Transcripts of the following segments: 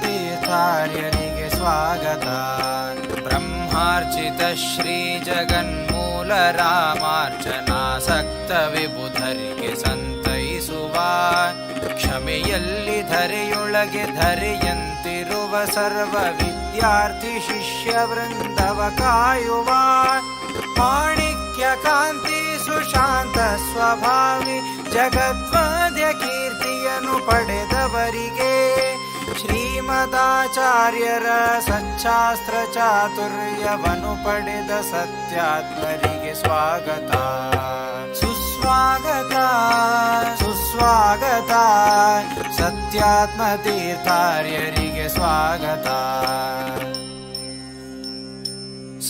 ತೀರ್ಥಾರ್ಯರಿಗೆ ಸ್ವಾಗತ. ಬ್ರಹ್ಮಾರ್ಚಿತ ಶ್ರೀ ಜಗನ್ಮೂಲ ರಾಮಾರ್ಚನಾಸಕ್ತ ವಿಬುಧರಿಗೆ ಸಂತೈಸುವ. ಕ್ಷಮೆಯಲ್ಲಿ ಧರೆಯೊಳಗೆ ಧರೆಯಂತಿರುವ ಸರ್ವ ವಿದ್ಯಾರ್ಥಿ ಶಿಷ್ಯ ವೃಂದವ ಕಾಯುವ. ಮಾಣಿಕ್ಯ ಕಾಂತಿ ಸುಶಾಂತ ಸ್ವಭಾವಿ ಜಗತ್ವಾದ್ಯ ಕೀರ್ತಿಯನ್ನು ಪಡೆದವರಿಗೆ. ಶ್ರೀಮದಾಚಾರ್ಯರ ಸಚ್ಚಾಸ್ತ್ರ ಚಾತುರ್ಯವನು ಪಡೆದ ಸತ್ಯಾತ್ಮರಿಗೆ ಸ್ವಾಗತ. ಸುಸ್ವಾಗತ ಸುಸ್ವಾಗತ ಸತ್ಯಾತ್ಮ ತೀರ್ಥಾರ್ಯರಿಗೆ ಸ್ವಾಗತ.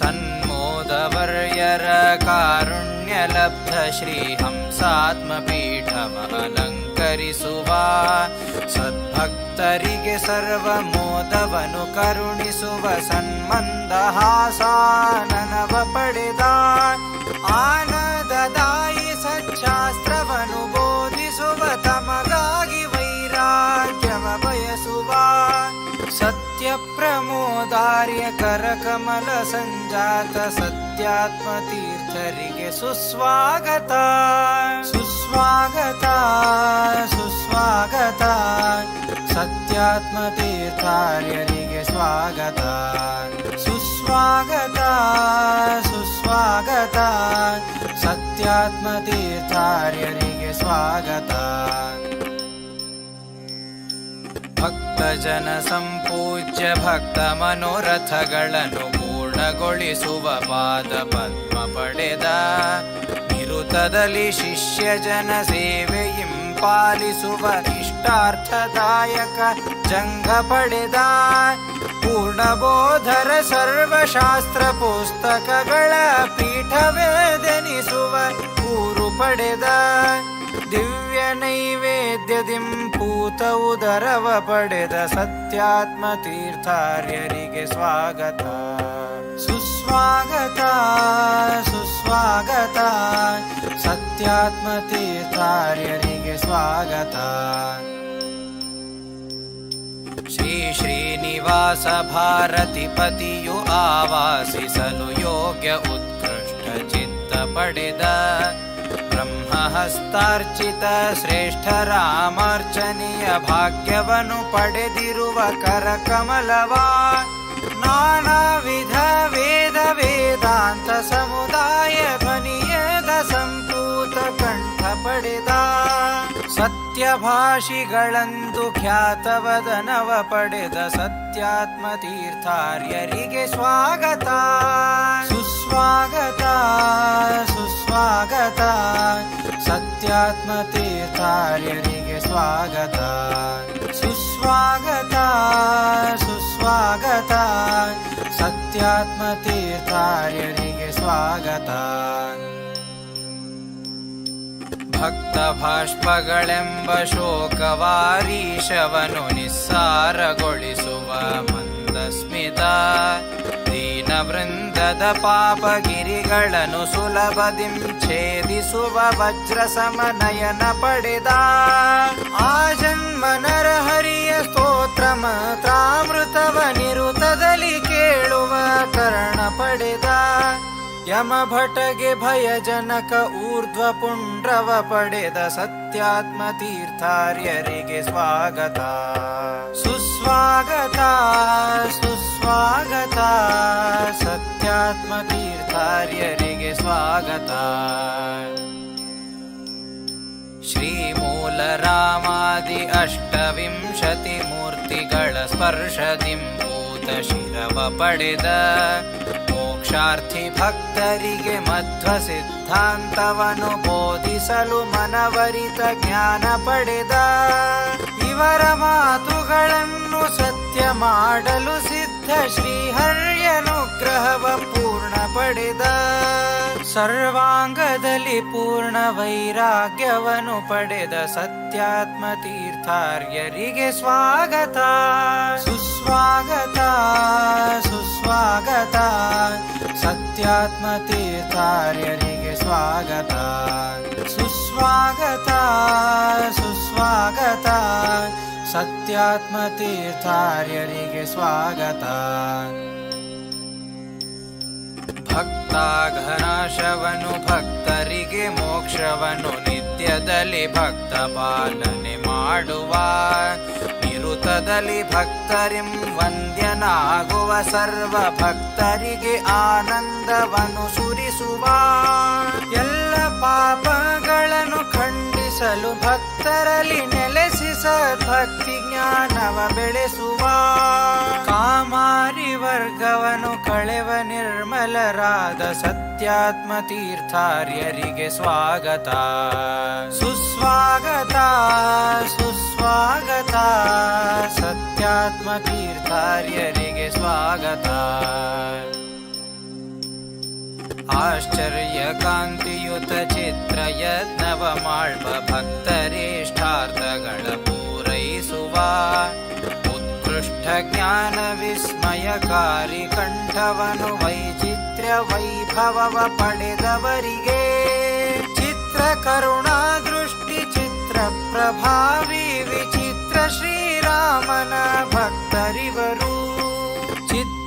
ಸನ್ಮೋದವರ್ಯರ ಕಾರುಣ್ಯ ಲಬ್ಧ ಅಲಂಕರಿಸುವ ಸದ್ಭಕ್ತರಿಗೆ ಸರ್ವ ಮೋದವನು ಕರುಣಿಸುವ. ಸನ್ಮಂದ ಹಾಸಾನನವ ಪಡೆದ. ಆನಂದದಾಯಿ ಸಚ್ಚಾಸ್ತ್ರವನು ಬೋಧಿಸುವ. ತಮಗಾಗಿ ವೈರಾಗ್ಯವ ಬಯಸುವ. ಸತ್ಯ ಪ್ರಮೋದಾರ್ಯ ಕರಕಮಲ ಸಂಜಾತ ಸತ್ಯಾತ್ಮ ತೀರ್ಥರಿಗೆ ಸುಸ್ವಾಗತ ಸುಸ್ವಾಗತ ಸುಸ್ವಾಗತ ಸತ್ಯಾತ್ಮ ತೀರ್ಥಾರ್ಯರಿಗೆ ಸ್ವಾಗತ ಸುಸ್ವಾಗತ ಸುಸ್ವಾಗತ ಸತ್ಯಾತ್ಮ ತೀರ್ಥಾರ್ಯರಿಗೆ ಸ್ವಾಗತ ಭಕ್ತಜನ ಸಂಪೂಜ್ಯ ಭಕ್ತ ಮನೋರಥಗಳನ್ನು ಪೂರ್ಣಗೊಳಿಸುವ ಪಾದ ಪದ್ಮ ಪಡೆದ. ನಿರುತದಲ್ಲಿ ಶಿಷ್ಯ ಜನ ಸೇವೆ ಹಿಂಪಾಲಿಸುವ ಇಷ್ಟಾರ್ಥದಾಯಕ ಜಂಗ ಪಡೆದ. ಪೂರ್ಣಬೋಧರ ಸರ್ವಶಾಸ್ತ್ರ ಪುಸ್ತಕಗಳ ಪೀಠವೇದನಿಸುವ ಊರು ಪಡೆದ. ದಿವ್ಯ ನೈವೇದ್ಯದಿಂ ಪೂತ ಉದರವ ಪಡೆದ ಸತ್ಯಾತ್ಮ ತೀರ್ಥಾರ್ಯರಿಗೆ ಸ್ವಾಗತ. ಸುಸ್ವಾಗತ ಸುಸ್ವಾಗತ, ಸತ್ಯಾತ್ಮ ತೀರ್ಥಾರ್ಯರಿಗೆ ಸ್ವಾಗತ. ಶ್ರೀ ಶ್ರೀನಿವಾಸ ಭಾರತಿ ಪತಿಯು ಆವಾಸಿಸಲು ಯೋಗ್ಯ ಉತ್ಕೃಷ್ಟ ಚಿತ್ತ ಪಡೆದ. ಬ್ರಹ್ಮಹಸ್ತಾರ್ಚಿತ ಶ್ರೇಷ್ಠ ರಾಮಾರ್ಚನೆಯ ಭಾಗ್ಯವನ್ನು ಪಡೆದಿರುವ ಕರಕಮಲವಾ ನಾನಾ ವಿಧ ವೇದ ವೇದಾಂತ ಸಮುದಾಯ ಧ್ವನಿಯದ ಸಂಪೂತ ಕಂಠ ಪಡೆದ. ಸತ್ಯಭಾಷಿಗಳಂದು ಖ್ಯಾತವದನವ ಪಡೆದ ಸತ್ಯಾತ್ಮ ತೀರ್ಥಾರ್ಯರಿಗೆ ಸ್ವಾಗತ. ತೀರ್ಥಾರ್ಯರಿಗೆ ಸ್ವಾಗತ. ಸುಸ್ವಾಗತ ಸುಸ್ವಾಗತ. ಸತ್ಯಾತ್ಮ ತೀರ್ಥಾರ್ಯರಿಗೆ ಸ್ವಾಗತ. ಭಕ್ತ ಭಾಷ್ಪಗಳೆಂಬ ಶೋಕವಾರೀಶವನು ನಿಸ್ಸಾರಗೊಳಿಸುವ ಮಂದಸ್ಮಿತ. ದೀನವೃಂದದ ಪಾಪಗಿರಿಗಳನ್ನು ಸುಲಭದಿಂ ಛೇದಿಸುವ ವಜ್ರ ಸಮನಯನ ಪಡೆದ. ಆ ಜನ್ಮ ನರಹರಿಯ ಸ್ತೋತ್ರ ಮಾತ್ರಾಮೃತವ ನಿರುತದಲ್ಲಿ ಕೇಳುವ ಕರ್ಣ ಪಡೆದ. ಯಮ ಭಟಗೆ ಭಯಜನಕ ಊರ್ಧ್ವ ಪುಂಡ್ರವ ಪಡೆದ ಸತ್ಯಾತ್ಮ ತೀರ್ಥಾರ್ಯರಿಗೆ ಸ್ವಾಗತ. ಸುಸ್ವಾಗತ ಸುಸ್ವಾಗತ, ಸತ್ಯಾತ್ಮ ತೀರ್ಥಾರ್ಯರಿಗೆ ಸ್ವಾಗತ. ಶ್ರೀಮೂಲ ರಾಮಾದಿ ಅಷ್ಟವಿಂಶತಿ ಮೂರ್ತಿಗಳ ಸ್ಪರ್ಶದಿಂಭೂತ ಶಿರವ ಪಡೆದ. ಮೋಕ್ಷಾರ್ಥಿ ಭಕ್ತರಿಗೆ ಮಧ್ವ ಸಿದ್ಧಾಂತವನ್ನು ಬೋಧಿಸಲು ಮನವರಿತ ಜ್ಞಾನ ಪಡೆದ. ಇವರ ಮಾತುಗಳನ್ನು ಸತ್ಯ ಮಾಡಲು ಸಿದ್ಧ ಶ್ರೀಹರ್ಯನುಗ್ರಹವ ಪೂರ್ಣ ಪಡೆದ. ಸರ್ವಾಂಗದಲ್ಲಿ ಪೂರ್ಣ ವೈರಾಗ್ಯವನ್ನು ಪಡೆದ ಸತ್ಯಾತ್ಮ ತೀರ್ಥಾರ್ಯರಿಗೆ ಸ್ವಾಗತ. ಸುಸ್ವಾಗತ ಸುಸ್ವಾಗತ. ಸತ್ಯಾತ್ಮ ತೀರ್ಥಾರ್ಯರಿಗೆ ಸ್ವಾಗತ. ಸುಸ್ವಾಗತ ಸುಸ್ವಾಗತ. ಸತ್ಯಾತ್ಮ ತೀರ್ಥಾರ್ಯರಿಗೆ ಸ್ವಾಗತ. ಭಕ್ತಾಘನಾಶವನು ಭಕ್ತರಿಗೆ ಮೋಕ್ಷವನು ನಿತ್ಯದಲ್ಲಿ ಭಕ್ತ ಪಾಲನೆ ಮಾಡುವ. ನಿರುತದಲ್ಲಿ ಭಕ್ತರಿಂ ವಂದ್ಯನಾಗುವ ಸರ್ವ ಭಕ್ತರಿಗೆ ಆನಂದವನ್ನು ಸುರಿಸುವ. ಎಲ್ಲ ಪಾಪಗಳನ್ನು ಖಂಡಿಸಲು ಭಕ್ತರಲ್ಲಿ ನೆಲೆಸಿ ಸದ್ಭಕ್ತಿ ಜ್ಞಾನವ ಬೆಳೆಸುವ. ಕಾಮಾರಿ ವರ್ಗವನು ಕಳೆವ ನಿರ್ಮಲರಾದ ಸತ್ಯಾತ್ಮ ತೀರ್ಥಾರ್ಯರಿಗೆ ಸ್ವಾಗತ. ಸುಸ್ವಾಗತ ಸುಸ್ವಾಗತ, ಸತ್ಯಾತ್ಮ ತೀರ್ಥಾರ್ಯರಿಗೆ ಸ್ವಾಗತ. आश्चर्यकान्तियुत चित्रयत् नव माळ्वभक्तरेष्ठार्थगण पूरयसु वा उत्कृष्टज्ञानविस्मयकारिकण्ठवनुवैचित्र्यवैभव पडवरिगे चित्रकरुणा दृष्टिचित्रप्रभावि विचित्र श्रीरामन भक्तरिवरू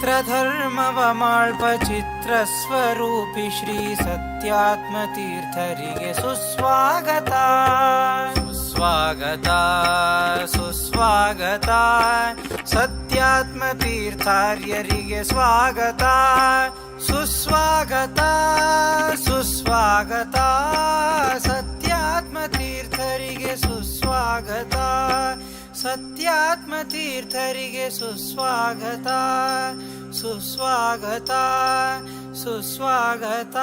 चित्रधर्मवमाल्पचित्रस्वरूपि श्रीसत्यात्मतीर्थरिगे सुस्वागता। सुस्वागता सुस्वागता। सत्यात्मतीर्थार्यरिगे स्वागता। सुस्वागता सुस्वागता। सत्यात्मतीर्थरिगे सुस्वागता। ಶ್ರೀರಾಮನ ಭಕ್ತರಿವರು ಚಿತ್ರಧರ್ಮವ ಮಾಳ್ಪ ಚಿತ್ರ ಸ್ವರೂಪಿ ಶ್ರೀ ಸತ್ಯಾತ್ಮ ತೀರ್ಥರಿಗೆ ಸುಸ್ವಾಗತ ಸುಸ್ವಾಗತ ಸುಸ್ವಾಗತ ಸತ್ಯಾತ್ಮ ತೀರ್ಥಾರ್ಯರಿಗೆ ಸ್ವಾಗತ ಸುಸ್ವಾಗತ ಸುಸ್ವಾಗತ ಸತ್ಯಾತ್ಮ ತೀರ್ಥರಿಗೆ ಸುಸ್ವಾಗತ ಸತ್ಯಾತ್ಮ ತೀರ್ಥರಿಗೆ ಸುಸ್ವಾಗತ ಸುಸ್ವಾಗತ ಸುಸ್ವಾಗತ